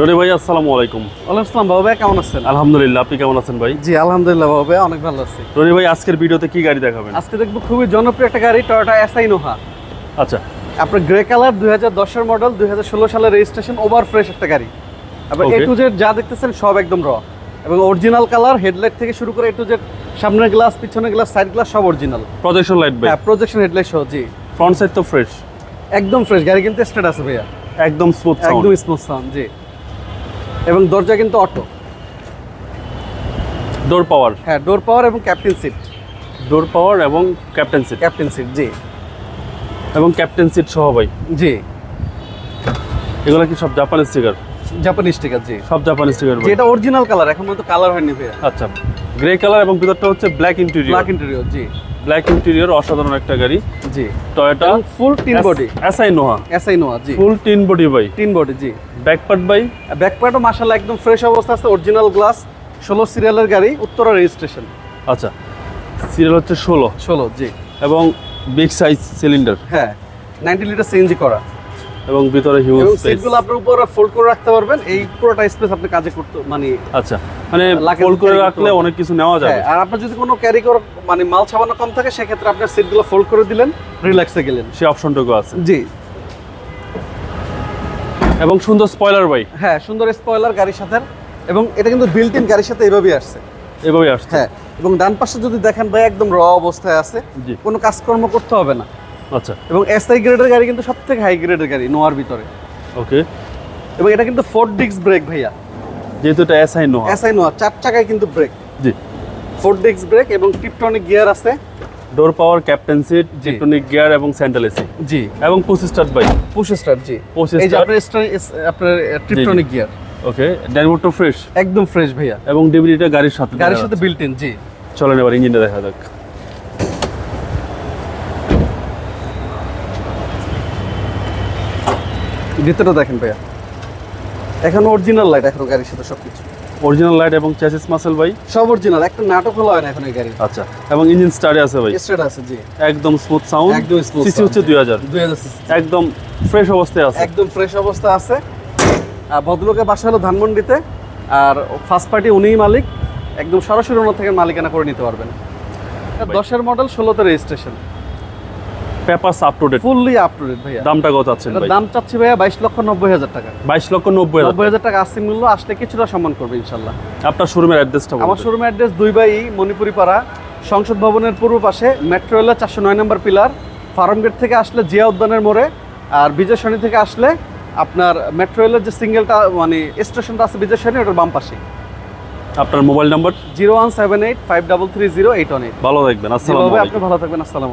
রনি ভাই আসসালামু আলাইকুম। ওয়ালাইকুম আসসালাম বাবু ভাই কেমন আছেন? আলহামদুলিল্লাহ আপনি কেমন আছেন ভাই? জি আলহামদুলিল্লাহ বাবু ভাই অনেক ভালো আছি। রনি ভাই আজকের ভিডিওতে কি গাড়ি দেখাবেন? আজকে দেখব খুবই জনপ্রিয় একটা গাড়ি টয়োটা এসআই নোহা আচ্ছা। আপনার গ্রে কালার দুই হাজার দশের মডেল দুই হাজার ষোলো সালের রেজিস্ট্রেশন ওভার ফ্রেশ একটা গাড়ি। এ টু জেড যা দেখতেছেন সব একদম র এবং অরিজিনাল কালার হেডলাইট থেকে শুরু করে এ টু জেড সামনের গ্লাস পিছনের গ্লাস সাইড গ্লাস সব অরিজিনাল প্রজেকশন লাইট ভাই। হ্যাঁ প্রজেকশন হেডলাইট সহ জি। ফ্রন্ট সাইড তো ফ্রেশ একদম ফ্রেশ গাড়ি কিন্তু স্টেট আছে ভাইয়া। একদম স্মুথ একদম স্মুথ সাউন্ড জি। এবং দরজা কিন্তু অটো। ডোর পাওয়ার হ্যাঁ ডোর পাওয়ার এবং ক্যাপ্টেন সিট ডোর পাওয়ার এবং ক্যাপ্টেন সিট ক্যাপ্টেন সিট জি। এবং ক্যাপ্টেন সিট সহ ভাই। জি। এগুলো কি সব জাপানি স্টিকার জাপানি স্টিকার জি। সব জাপানি স্টিকার ভাই। যেটা অরিজিনাল কালার এখন পর্যন্ত কালার হয়নি ভাইয়া। আচ্ছা গ্রে কালার এবং ভিতরটা হচ্ছে ব্ল্যাক ইন্টেরিয়র ব্ল্যাক ইন্টেরিয়র জি। ব্ল্যাক ইন্টেরিয়র অসাধারণ একটা গাড়ি। জি। Toyota full tin body SI Noah SI Noah জি। ফুল টিন বডি ভাই। টিন বডি জি। ব্যাক পার্ট ভাই। ব্যাক পার্টও মাশাআল্লাহ একদম ফ্রেশ অবস্থা আছে অরিজিনাল গ্লাস ষোলো সিরিয়ালের গাড়ি উত্তরা রেজিস্ট্রেশন আচ্ছা সিরিয়াল হচ্ছে ষোলো। ষোলো জি। এবং বিগ সাইজ সিলিন্ডার হ্যাঁ নাইনটি লিটার সিএনজি করা। এবং ভিতরে হিউজ স্পেস সিটগুলো আপনার উপরে ফোল্ড করে রাখতে পারবেন। এই পুরোটা স্পেস আপনি কাজে করতে মানে আচ্ছা মানে ফোল্ড করে রাখলে অনেক কিছু নেওয়া যাবে। হ্যাঁ আর আপনার যদি কোনো ক্যারি করা মানে মাল ছাপানো কম থাকে সেক্ষেত্রে আপনার সিটগুলো ফোল্ড করে দিলেন রিল্যাক্সে গেলেন। সে অপশনটুকু আছে। জি। এবং সুন্দর স্পয়লার ভাই। হ্যাঁ সুন্দর স্পয়লার গাড়ির সাথে। এবং এটা কিন্তু বিল্ট ইন গাড়ির সাথে এইভাবেই আসছে। এভাবেই আসছে। হ্যাঁ এবং ডান পাশে যদি দেখেন ভাই একদম র অবস্থায় আছে। কোনো কাজকর্ম করতে হবে না। আচ্ছা। এবং এসআই গ্রেডের গাড়ি কিন্তু সব থেকে হাই গ্রেডের গাড়ি নোয়ার ভিতরে। ওকে এবং এটা কিন্তু ফোর ডিস্ক ব্রেক ভাইয়া। যেহেতু এটা এসআই নো এসআই নোয়া চার চাকায় কিন্তু ব্রেক জি। ফোর ডিস্ক ব্রেক এবং টিপটনিক গিয়ার আছে। ডোর পাওয়ার ক্যাপ্টেন সিট জি। গিয়ার এবং স্যান্ডেল এসি জি। এবং পুসি স্টার্ট ভাই পুশ স্টার্ট জি। Push এই যে আপনার আপনার টিপটনিক গিয়ার ওকে ড্যানবোর্ডটা ফ্রেশ একদম ফ্রেশ ভাইয়া। এবং ডিভিডিটা গাড়ির সাথে গাড়ির সাথে বিল্ট ইন জি। চলেন এবার ইঞ্জিনটা দেখা যাক। ভিতরে দেখেন ভাইয়া। এখন অরিজিনাল লাইট এখন গাড়ির সাথে সবকিছু। অরিজিনাল লাইট এবং চ্যাসিস মাসেল ভাই? সব অরিজিনাল একটা নাটক হলো না এখন এই গাড়ি। আচ্ছা এবং ইঞ্জিন স্টার্টে আছে ভাই। স্ট্রেট আছে জি। একদম স্মুথ সাউন্ড একদম smooth সিসি হচ্ছে জি। দুই হাজার। দুই হাজার সিসি একদম ফ্রেশ অবস্থায় আছে। একদম ফ্রেশ অবস্থা আছে। আর ভদ্রলোকের বাসা হলো ধানমন্ডিতে। আর ফার্স্ট পার্টি উনিই মালিক। একদম সরাসরি ওনার থেকে মালিকানা করে নিতে পারবেন। দশের মডেল ষোলোতে registration papers up to date fully up to date ভাইয়া। দামটা কত ভাই? দাম চাচ্ছি ভাইয়া বাইশ লক্ষ নব্বই হাজার টাকা। বাইশ লক্ষ নব্বই নব্বই হাজার টাকা আসছে মূল্য আসলে কিছুটা সম্মান করবে ইনশাল্লাহ আপনার শোরুমের অ্যাড্রেসটা আমার শোরুমের অ্যাড্রেস দুই বাই মণিপুরি পাড়া সংসদ ভবনের পূর্ব পাশে মেট্রো রেলের চারশো নয় নম্বর পিলার ফার্ম গেট থেকে আসলে জিয়া উদ্যানের মোড়ে আর বিজয় সরণি থেকে আসলে আপনার মেট্রো রেলের যে সিঙ্গেলটা মানে স্টেশনটা আছে বিজয় সরণি ওটার বাম পাশে। আপনার mobile number zero one seven eight five double three zero eight one eight. ভালো থাকবেন আসসালামু আপনি ভালো থাকবেন আসসালাম